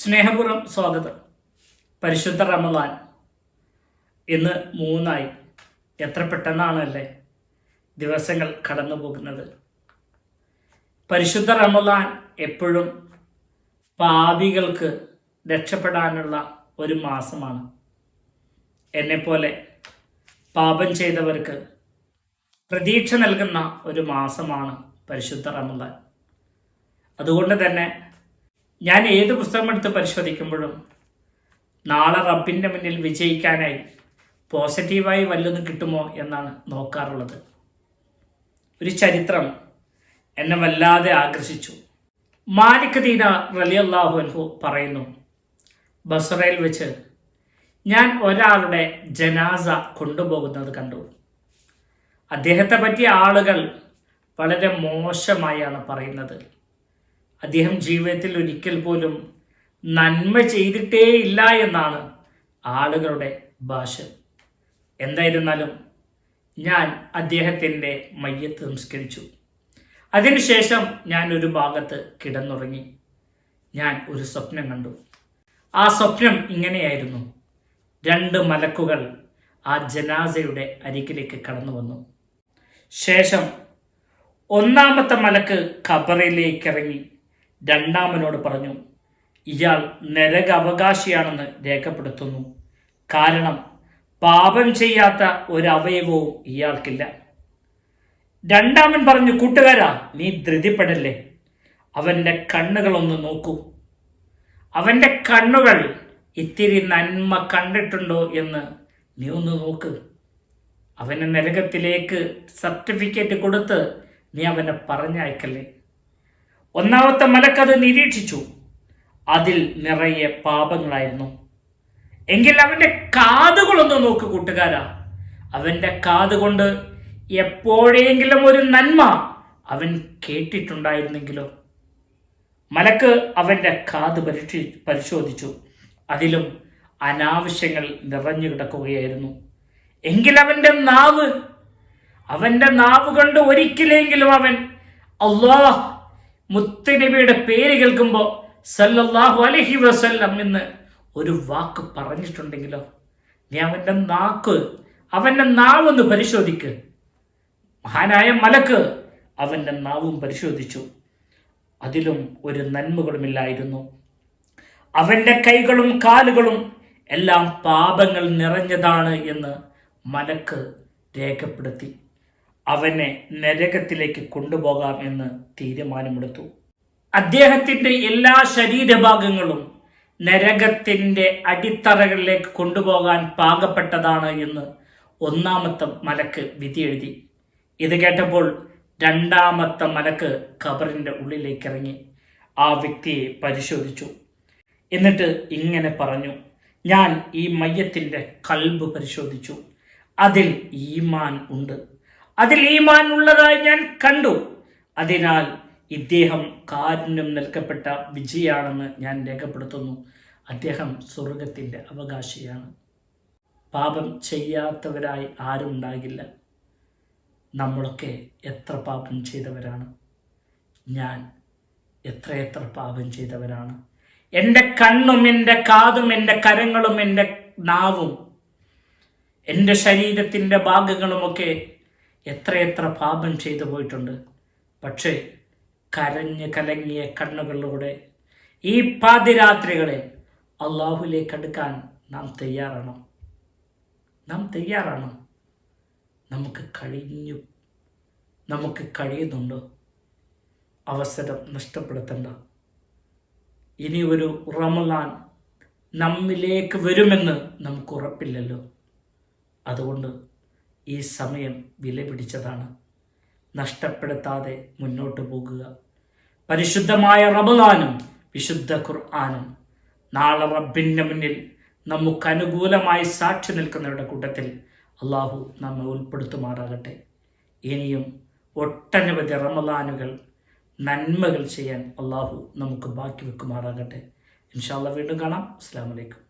സ്നേഹപൂർവം സ്വാഗതം. പരിശുദ്ധ റമലാൻ ഇന്ന് മൂന്നായി. എത്ര പെട്ടെന്നാണല്ലേ ദിവസങ്ങൾ കടന്നു പോകുന്നത്. പരിശുദ്ധ റമലാൻ എപ്പോഴും പാപികൾക്ക് രക്ഷപ്പെടാനുള്ള ഒരു മാസമാണ്. എന്നെപ്പോലെ പാപം ചെയ്തവർക്ക് പ്രതീക്ഷ നൽകുന്ന ഒരു മാസമാണ് പരിശുദ്ധ റമലാൻ അതുകൊണ്ട് തന്നെ ഞാൻ ഏത് പുസ്തകം എടുത്ത് പരിശോധിക്കുമ്പോഴും നാളെ റബ്ബിന്റെ മുന്നിൽ വിജയിക്കാനായി പോസിറ്റീവായി വല്ലതും കിട്ടുമോ എന്നാണ് നോക്കാറുള്ളത്. ഒരു ചരിത്രം എന്നെ വല്ലാതെ ആകർഷിച്ചു. മാലിക് ദീന റലിയല്ലാഹു അൻഹു പറയുന്നു ബസറയിൽ വെച്ച് ഞാൻ ഒരാളുടെ ജനാസ കൊണ്ടുപോകുന്നത് കണ്ടു. അദ്ദേഹത്തെ പറ്റിയ ആളുകൾ വളരെ മോശമായാണ് പറയുന്നത്. അദ്ദേഹം ജീവിതത്തിൽ ഒരിക്കൽ പോലും നന്മ ചെയ്തിട്ടേ ഇല്ല എന്നാണ് ആളുകളുടെ ഭാഷ. എന്തായിരുന്നാലും ഞാൻ അദ്ദേഹത്തിന്റെ മയ്യത്ത് സംസ്കരിച്ചു. അതിനുശേഷം ഞാൻ ഒരു ഭാഗത്ത് കിടന്നുറങ്ങി. ഞാൻ ഒരു സ്വപ്നം കണ്ടു. ആ സ്വപ്നം ഇങ്ങനെയായിരുന്നു. രണ്ട് മലക്കുകൾ ആ ജനാസയുടെ അരികിലേക്ക് കടന്നു വന്നു. ശേഷം ഒന്നാമത്തെ മലക്ക് ഖബറിലേക്ക് ഇറങ്ങി രണ്ടാമനോട് പറഞ്ഞു ഇയാൾ നരക അവകാശിയാണെന്ന് രേഖപ്പെടുത്തുന്നു. കാരണം പാപം ചെയ്യാത്ത ഒരവയവവും ഇയാൾക്കില്ല. രണ്ടാമൻ പറഞ്ഞു കൂട്ടുകാരാ നീ ധൃതിപ്പെടല്ലേ? അവന്റെ കണ്ണുകളൊന്ന് നോക്കൂ. അവന്റെ കണ്ണുകൾ ഇത്തിരി നന്മ കണ്ടിട്ടുണ്ടോ എന്ന് നീ ഒന്ന് നോക്ക്. അവനെ നരകത്തിലേക്ക് സർട്ടിഫിക്കറ്റ് കൊടുത്ത് നീ അവനെ പറഞ്ഞയക്കല്ലേ? ഒന്നാമത്തെ മലക്കത് നിരീക്ഷിച്ചു. അതിൽ നിറയെ പാപങ്ങളായിരുന്നു. എങ്കിൽ അവന്റെ കാതുകളൊന്ന് നോക്ക് കൂട്ടുകാരാ. അവന്റെ കാതുകൊണ്ട് എപ്പോഴെങ്കിലും ഒരു നന്മ അവൻ കേട്ടിട്ടുണ്ടായിരുന്നെങ്കിലോ? മലക്ക് അവന്റെ കാത് പരീക്ഷി പരിശോധിച്ചു. അതിലും അനാവശ്യങ്ങൾ നിറഞ്ഞു കിടക്കുകയായിരുന്നു. എങ്കിൽ അവന്റെ നാവ് അവന്റെ നാവ് കൊണ്ട് ഒരിക്കലെങ്കിലും അവൻ അള്ളാഹ് മുത്തനബിയുടെ പേര് കേൾക്കുമ്പോൾ സല്ലല്ലാഹു അലഹി വസല്ലം എന്ന് ഒരു വാക്ക് പറഞ്ഞിട്ടുണ്ടെങ്കിലോ? നീ അവന്റെ നാക്ക് അവന്റെ നാവൊന്ന് പരിശോധിക്ക്. മഹാനായ മലക്ക് അവന്റെ നാവും പരിശോധിച്ചു. അതിലും ഒരു നന്മകളുമില്ലായിരുന്നു. അവന്റെ കൈകളും കാലുകളും എല്ലാം പാപങ്ങൾ നിറഞ്ഞതാണ് എന്ന് മലക്ക് രേഖപ്പെടുത്തി. അവനെ നരകത്തിലേക്ക് കൊണ്ടുപോകാം എന്ന് തീരുമാനമെടുത്തു. അദ്ദേഹത്തിന്റെ എല്ലാ ശരീരഭാഗങ്ങളും നരകത്തിന്റെ അടിത്തറകളിലേക്ക് കൊണ്ടുപോകാൻ പാകപ്പെട്ടതാണ് എന്ന് ഒന്നാമത്തെ മലക്ക് വിധി എഴുതി. ഇത് കേട്ടപ്പോൾ രണ്ടാമത്തെ മലക്ക് ഖബറിന്റെ ഉള്ളിലേക്ക് ഇറങ്ങി ആ വ്യക്തിയെ പരിശോധിച്ചു. എന്നിട്ട് ഇങ്ങനെ പറഞ്ഞു ഞാൻ ഈ മയ്യത്തിന്റെ കൽബ് പരിശോധിച്ചു. അതിൽ ഈമാൻ ഉണ്ട്. അതിൽ ഈമാൻ ഉള്ളതായി ഞാൻ കണ്ടു. അതിനാൽ ഇദ്ദേഹം കാരുണ്യം നൽകപ്പെട്ട വിജയാണെന്ന് ഞാൻ രേഖപ്പെടുത്തുന്നു. അദ്ദേഹം സ്വർഗത്തിന്റെ അവകാശിയാണ്. പാപം ചെയ്യാത്തവരായി ആരും ഉണ്ടാകില്ല. നമ്മളൊക്കെ എത്ര പാപം ചെയ്തവരാണ്? ഞാൻ എത്രയെത്ര പാപം ചെയ്തവരാണ്? എന്റെ കണ്ണും എന്റെ കാതും എന്റെ കരങ്ങളും എന്റെ നാവും എന്റെ ശരീരത്തിന്റെ ഭാഗങ്ങളുമൊക്കെ എത്രയെത്ര പാപം ചെയ്തു പോയിട്ടുണ്ട്. പക്ഷേ കരഞ്ഞ് കലങ്ങിയ കണ്ണുകളിലൂടെ ഈ പാതിരാത്രികളെ അള്ളാഹുലേക്ക് അടുക്കാൻ നാം തയ്യാറാണോ? നാം തയ്യാറാണോ? നമുക്ക് കഴിഞ്ഞു. നമുക്ക് കഴിയുന്നുണ്ടോ? അവസരം നഷ്ടപ്പെടുത്തണ്ട. ഇനി ഒരു റമലാൻ നമ്മിലേക്ക് വരുമെന്ന് നമുക്ക് ഉറപ്പില്ലല്ലോ. അതുകൊണ്ട് ഈ സമയം വില പിടിച്ചതാണ്. നഷ്ടപ്പെടുത്താതെ മുന്നോട്ട് പോകുക. പരിശുദ്ധമായ റമലാനും വിശുദ്ധ ഖുർആാനും നാളെ റബ്ബിന്റെ മുന്നിൽ നമുക്ക് അനുകൂലമായി സാക്ഷി നിൽക്കുന്നവരുടെ കൂട്ടത്തിൽ അള്ളാഹു നമ്മെ ഉൾപ്പെടുത്തുമാറാകട്ടെ. ഇനിയും ഒട്ടനവധി റമലാനുകൾ നന്മകൾ ചെയ്യാൻ അള്ളാഹു നമുക്ക് ബാക്കി വെക്കുമാറാകട്ടെ. ഇൻഷാല്ല വീണ്ടും കാണാം. അസ്സാം വലൈക്കും